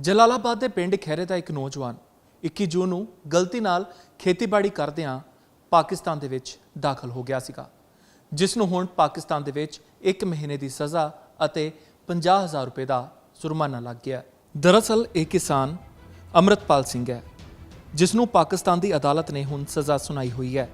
ਜਲਾਲਾਬਾਦ ਦੇ ਪਿੰਡ ਖੈਰੇ ਦਾ ਇੱਕ ਨੌਜਵਾਨ 21 ਜੂਨ ਨੂੰ ਗਲਤੀ ਨਾਲ ਖੇਤੀਬਾੜੀ ਕਰਦਿਆਂ ਪਾਕਿਸਤਾਨ ਦੇ ਵਿੱਚ ਦਾਖਲ ਹੋ ਗਿਆ ਸੀਗਾ, ਜਿਸ ਨੂੰ ਹੁਣ ਪਾਕਿਸਤਾਨ ਦੇ ਵਿੱਚ 1 ਮਹੀਨੇ ਦੀ ਸਜ਼ਾ ਅਤੇ 50000 ਰੁਪਏ ਦਾ ਜੁਰਮਾਨਾ ਲੱਗ ਗਿਆ ਦਰਅਸਲ ਇਹ ਕਿਸਾਨ ਅਮਰਤਪਾਲ ਸਿੰਘ ਹੈ, ਜਿਸ ਨੂੰ ਪਾਕਿਸਤਾਨ ਦੀ ਅਦਾਲਤ ਨੇ ਹੁਣ ਸਜ਼ਾ ਸੁਣਾਈ ਹੋਈ ਹੈ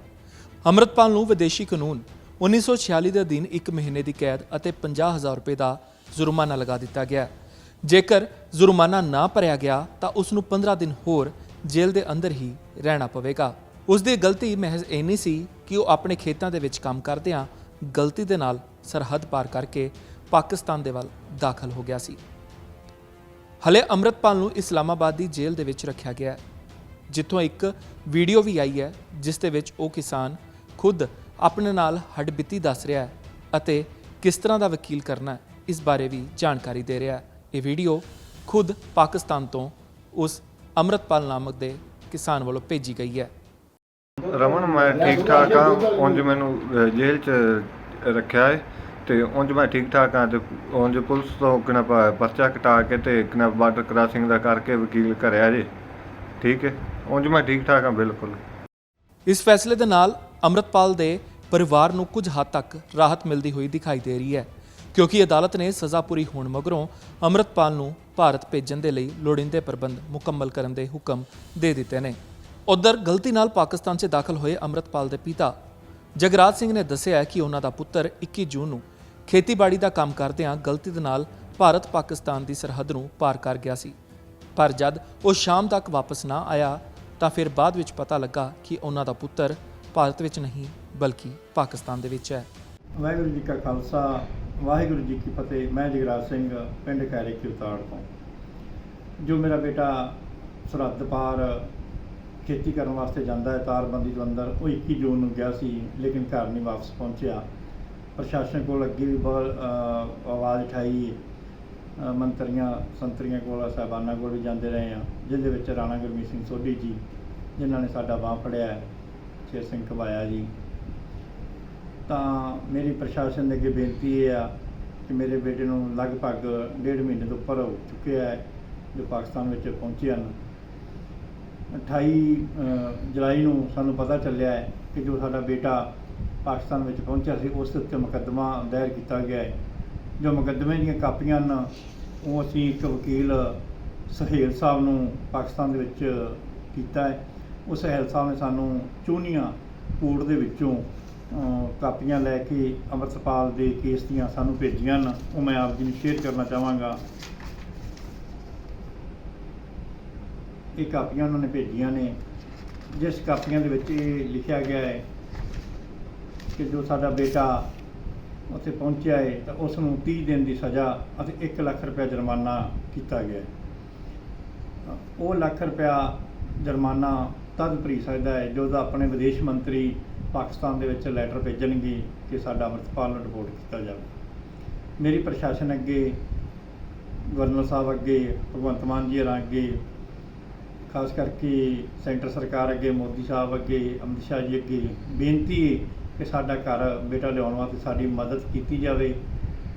ਅਮਰਤਪਾਲ ਨੂੰ ਵਿਦੇਸ਼ੀ ਕਾਨੂੰਨ 1946 ਦੇ ਅਧੀਨ 1 ਮਹੀਨੇ ਦੀ ਕੈਦ ਅਤੇ 50000 ਰੁਪਏ ਦਾ ਜੁਰਮਾਨਾ ਲਗਾ ਦਿੱਤਾ ਗਿਆ ਹੈ। ਜੇਕਰ ਜੁਰਮਾਨਾ ਨਾ ਭਰਿਆ ਗਿਆ ਤਾਂ ਉਸ ਨੂੰ 15 ਦਿਨ ਹੋਰ ਜੇਲ੍ਹ ਦੇ ਅੰਦਰ ਹੀ ਰਹਿਣਾ ਪਵੇਗਾ। ਉਸ ਦੀ ਗਲਤੀ ਮਹਿਜ਼ ਇੰਨੀ ਸੀ ਕਿ ਉਹ ਆਪਣੇ ਖੇਤਾਂ ਦੇ ਵਿੱਚ ਕੰਮ ਕਰਦਿਆਂ ਗਲਤੀ ਦੇ ਨਾਲ ਸਰਹੱਦ ਪਾਰ ਕਰਕੇ ਪਾਕਿਸਤਾਨ ਦੇ ਵੱਲ ਦਾਖਲ ਹੋ ਗਿਆ ਸੀ। ਹਲੇ ਅੰਮ੍ਰਿਤਪਾਲ ਨੂੰ ਇਸਲਾਮਾਬਾਦ ਦੀ ਜੇਲ੍ਹ ਦੇ ਵਿੱਚ ਰੱਖਿਆ ਗਿਆ ਹੈ, ਜਿੱਥੋਂ ਇੱਕ ਵੀਡੀਓ ਵੀ ਆਈ ਹੈ, ਜਿਸ ਦੇ ਵਿੱਚ ਉਹ ਕਿਸਾਨ ਖੁਦ ਆਪਣੇ ਨਾਲ ਹੱਡਬੀਤੀ ਦੱਸ ਰਿਹਾ ਹੈ ਅਤੇ ਕਿਸ ਤਰ੍ਹਾਂ ਦਾ ਵਕੀਲ ਕਰਨਾ ਇਸ ਬਾਰੇ ਵੀ ਜਾਣਕਾਰੀ ਦੇ ਰਿਹਾ ਹੈ। ਇਹ ਵੀਡੀਓ ਖੁਦ ਪਾਕਿਸਤਾਨ ਤੋਂ ਉਸ ਅੰਮ੍ਰਿਤਪਾਲ ਨਾਮਕ ਦੇ ਕਿਸਾਨ ਵੱਲੋਂ ਭੇਜੀ ਗਈ ਹੈ। ਰਮਨ ਮੈਂ ਠੀਕ ਠਾਕ ਆ ਉਂਝ ਮੈਨੂੰ ਅਹ, ਜੇਲ੍ਹ 'ਚ ਰੱਖਿਆ ਹੈ ਤੇ ਉਂਝ ਮੈਂ ਠੀਕ ਠਾਕ ਆ ਤੇ ਉਂਝ ਪੁਲਿਸ ਤੋਂ ਕਿਨਾ ਪਰਚਾ ਕਟਾ ਕੇ ਤੇ ਕਿਨਾ ਬਾਰਡਰ ਕ੍ਰਾਸਿੰਗ ਦਾ ਕਰਕੇ ਵਕੀਲ ਕਰਿਆ ਜੇ। ਠੀਕ ਹੈ ਉਂਝ ਮੈਂ ਠੀਕ ਠਾਕ ਆ ਬਿਲਕੁਲ। ਇਸ ਫੈਸਲੇ ਦੇ ਨਾਲ ਅੰਮ੍ਰਿਤਪਾਲ ਦੇ ਪਰਿਵਾਰ ਨੂੰ ਕੁਝ ਹੱਦ ਤੱਕ ਰਾਹਤ ਮਿਲਦੀ ਹੋਈ ਦਿਖਾਈ ਦੇ ਰਹੀ ਹੈ। ਕਿਉਂਕਿ ਅਦਾਲਤ ਨੇ ਸਜ਼ਾ ਪੂਰੀ ਹੋਣ ਮਗਰੋਂ ਅੰਮ੍ਰਿਤਪਾਲ ਨੂੰ ਭਾਰਤ ਭੇਜਣ ਦੇ ਲਈ ਲੋੜੀਂਦੇ ਪ੍ਰਬੰਧ ਮੁਕੰਮਲ ਕਰਨ ਦੇ ਹੁਕਮ ਦੇ ਦਿੱਤੇ ਨੇ। ਉਧਰ ਗਲਤੀ ਨਾਲ ਪਾਕਿਸਤਾਨ 'ਚ ਦਾਖਲ ਹੋਏ ਅੰਮ੍ਰਿਤਪਾਲ ਦੇ ਪਿਤਾ ਜਗਰਾਜ ਸਿੰਘ ਨੇ ਦੱਸਿਆ ਕਿ ਉਹਨਾਂ ਦਾ ਪੁੱਤਰ 21 ਜੂਨ ਨੂੰ ਖੇਤੀਬਾੜੀ ਦਾ ਕੰਮ ਕਰਦਿਆਂ ਗਲਤੀ ਦੇ ਨਾਲ ਭਾਰਤ ਪਾਕਿਸਤਾਨ ਦੀ ਸਰਹੱਦ ਨੂੰ ਪਾਰ ਕਰ ਗਿਆ ਸੀ। ਪਰ ਜਦ ਉਹ ਸ਼ਾਮ ਤੱਕ ਵਾਪਸ ਨਾ ਆਇਆ ਤਾਂ ਫਿਰ ਬਾਅਦ ਵਿੱਚ ਪਤਾ ਲੱਗਾ ਕਿ ਉਹਨਾਂ ਦਾ ਪੁੱਤਰ ਭਾਰਤ ਵਿੱਚ ਨਹੀਂ, ਬਲਕਿ ਪਾਕਿਸਤਾਨ ਦੇ ਵਿੱਚ ਹੈ। ਵਾਹਿਗੁਰੂ ਜੀ ਕਾ ਖਾਲਸਾ ਵਾਹਿਗੁਰੂ ਜੀ ਕੀ ਫਤਿਹ, ਮੈਂ ਜਗਰਾਜ ਸਿੰਘ, ਪਿੰਡ ਕੈਰੇ ਕਿਰਤਾੜ ਤੋਂ। ਜੋ ਮੇਰਾ ਬੇਟਾ ਸਰਹੱਦ ਪਾਰ ਖੇਤੀ ਕਰਨ ਵਾਸਤੇ ਜਾਂਦਾ ਹੈ, ਤਾਰਬੰਦੀ ਤੋਂ ਅੰਦਰ, ਉਹ 21 ਜੂਨ ਨੂੰ ਗਿਆ ਸੀ, ਲੇਕਿਨ ਘਰ ਨਹੀਂ ਵਾਪਸ ਪਹੁੰਚਿਆ। ਪ੍ਰਸ਼ਾਸਨ ਕੋਲ ਅੱਗੇ ਵੀ ਬਹੁਤ ਆਵਾਜ਼ ਉਠਾਈ। ਮੰਤਰੀਆਂ, ਸੰਤਰੀਆਂ ਕੋਲ, ਸਾਹਿਬਾਨਾਂ ਕੋਲ ਵੀ ਜਾਂਦੇ ਰਹੇ ਆ ਜਿਹਦੇ ਵਿੱਚ ਰਾਣਾ ਗੁਰਮੀਤ ਸਿੰਘ ਸੋਢੀ ਜੀ, ਜਿਨ੍ਹਾਂ ਨੇ ਸਾਡਾ ਬਾਹ ਫੜਿਆ ਹੈ, ਸ਼ੇਰ ਸਿੰਘ ਘਬਾਇਆ ਜੀ। ਤਾਂ ਮੇਰੀ ਪ੍ਰਸ਼ਾਸਨ ਦੇ ਅੱਗੇ ਬੇਨਤੀ ਇਹ ਆ ਕਿ ਮੇਰੇ ਬੇਟੇ ਨੂੰ ਲਗਭਗ ਡੇਢ ਮਹੀਨੇ ਤੋਂ ਉੱਪਰ ਹੋ ਚੁੱਕਿਆ ਹੈ, ਜੋ ਪਾਕਿਸਤਾਨ ਵਿੱਚ ਪਹੁੰਚੇ ਹਨ। 28 ਜੁਲਾਈ ਨੂੰ ਸਾਨੂੰ ਪਤਾ ਚੱਲਿਆ ਹੈ ਕਿ ਜੋ ਸਾਡਾ ਬੇਟਾ ਪਾਕਿਸਤਾਨ ਵਿੱਚ ਪਹੁੰਚਿਆ ਸੀ, ਉਸ ਦੇ ਉੱਤੇ ਮੁਕੱਦਮਾ ਦਾਇਰ ਕੀਤਾ ਗਿਆ ਹੈ। ਜੋ ਮੁਕੱਦਮੇ ਦੀਆਂ ਕਾਪੀਆਂ ਹਨ, ਉਹ ਅਸੀਂ ਇੱਕ ਵਕੀਲ ਸਹੇਲ ਸਾਹਿਬ ਨੂੰ ਪਾਕਿਸਤਾਨ ਦੇ ਵਿੱਚ ਕੀਤਾ ਹੈ। ਉਸ ਸਹੇਲ ਸਾਹਿਬ ਨੇ ਸਾਨੂੰ ਚੂਨੀਆਂ ਕੋਰਟ ਦੇ ਵਿੱਚੋਂ ਕਾਪੀਆਂ ਲੈ ਕੇ ਅੰਮ੍ਰਿਤਪਾਲ ਦੇ ਕੇਸ ਦੀਆਂ ਸਾਨੂੰ ਭੇਜੀਆਂ ਹਨ, ਉਹ ਮੈਂ ਆਪ ਜੀ ਨੂੰ ਸ਼ੇਅਰ ਕਰਨਾ ਚਾਹਾਂਗਾ। ਇਹ ਕਾਪੀਆਂ ਉਹਨਾਂ ਨੇ ਭੇਜੀਆਂ ਨੇ। ਜਿਸ ਕਾਪੀਆਂ ਦੇ ਵਿੱਚ ਇਹ ਲਿਖਿਆ ਗਿਆ ਹੈ ਕਿ ਜੋ ਸਾਡਾ ਬੇਟਾ ਉੱਥੇ ਪਹੁੰਚਿਆ ਹੈ, ਤਾਂ ਉਸ ਨੂੰ 30 ਦਿਨ ਦੀ ਸਜ਼ਾ ਅਤੇ 1 ਲੱਖ ਰੁਪਏ ਜੁਰਮਾਨਾ ਕੀਤਾ ਗਿਆ ਹੈ। ਉਹ ਲੱਖ ਰੁਪਇਆ ਜੁਰਮਾਨਾ ਤਦ ਭਰੀ ਸਕਦਾ ਹੈ ਜੋ ਦਾ ਆਪਣੇ ਵਿਦੇਸ਼ ਮੰਤਰੀ ਪਾਕਿਸਤਾਨ ਦੇ ਵਿੱਚ ਲੈਟਰ ਭੇਜਣਗੇ ਕਿ ਸਾਡਾ ਅੰਮ੍ਰਿਤਪਾਲ ਨੂੰ ਰਿਪੋਰਟ ਕੀਤਾ ਜਾਵੇ। ਮੇਰੀ ਪ੍ਰਸ਼ਾਸਨ ਅੱਗੇ, ਗਵਰਨਰ ਸਾਹਿਬ ਅੱਗੇ, ਭਗਵੰਤ ਮਾਨ ਜੀ ਹੋਰਾਂ ਅੱਗੇ, ਖਾਸ ਕਰਕੇ ਸੈਂਟਰ ਸਰਕਾਰ ਅੱਗੇ, ਮੋਦੀ ਸਾਹਿਬ ਅੱਗੇ, ਅਮਿਤ ਸ਼ਾਹ ਜੀ ਅੱਗੇ ਬੇਨਤੀ ਹੈ ਕਿ ਸਾਡਾ ਘਰ ਬੇਟਾ ਲਿਆਉਣ ਵਾਸਤੇ ਸਾਡੀ ਮਦਦ ਕੀਤੀ ਜਾਵੇ।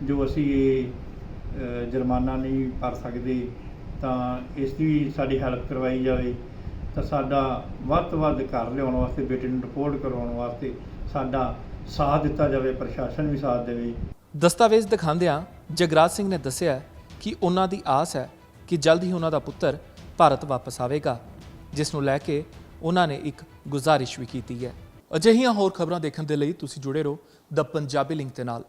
ਜੋ ਅਸੀਂ ਇਹ ਜੁਰਮਾਨਾ ਨਹੀਂ ਭਰ ਸਕਦੇ ਤਾਂ ਇਸ ਦੀ ਸਾਡੀ ਹੈਲਪ ਕਰਵਾਈ ਜਾਵੇ। ਤਾਂ ਸਾਡਾ ਵੱਧ ਤੋਂ ਵੱਧ ਘਰ ਲਿਆਉਣ ਵਾਸਤੇ, ਬੇਟੇ ਨੂੰ ਰਿਪੋਰਟ ਕਰਵਾਉਣ ਵਾਸਤੇ ਸਾਡਾ ਸਾਥ ਦਿੱਤਾ ਜਾਵੇ, ਪ੍ਰਸ਼ਾਸਨ ਵੀ ਸਾਥ ਦੇਵੇ। ਦਸਤਾਵੇਜ਼ ਦਿਖਾਉਂਦਿਆਂ ਜਗਰਾਜ ਸਿੰਘ ਨੇ ਦੱਸਿਆ ਕਿ ਉਹਨਾਂ ਦੀ ਆਸ ਹੈ ਕਿ ਜਲਦ ਹੀ ਉਹਨਾਂ ਦਾ ਪੁੱਤਰ ਭਾਰਤ ਵਾਪਸ ਆਵੇਗਾ, ਜਿਸ ਨੂੰ ਲੈ ਕੇ ਉਹਨਾਂ ਨੇ ਇੱਕ ਗੁਜ਼ਾਰਿਸ਼ ਵੀ ਕੀਤੀ ਹੈ। ਅਜਿਹੀਆਂ ਹੋਰ ਖਬਰਾਂ ਦੇਖਣ ਦੇ ਲਈ ਤੁਸੀਂ ਜੁੜੇ ਰਹੋ ਦ ਪੰਜਾਬੀ ਲਿੰਕ ਦੇ ਨਾਲ।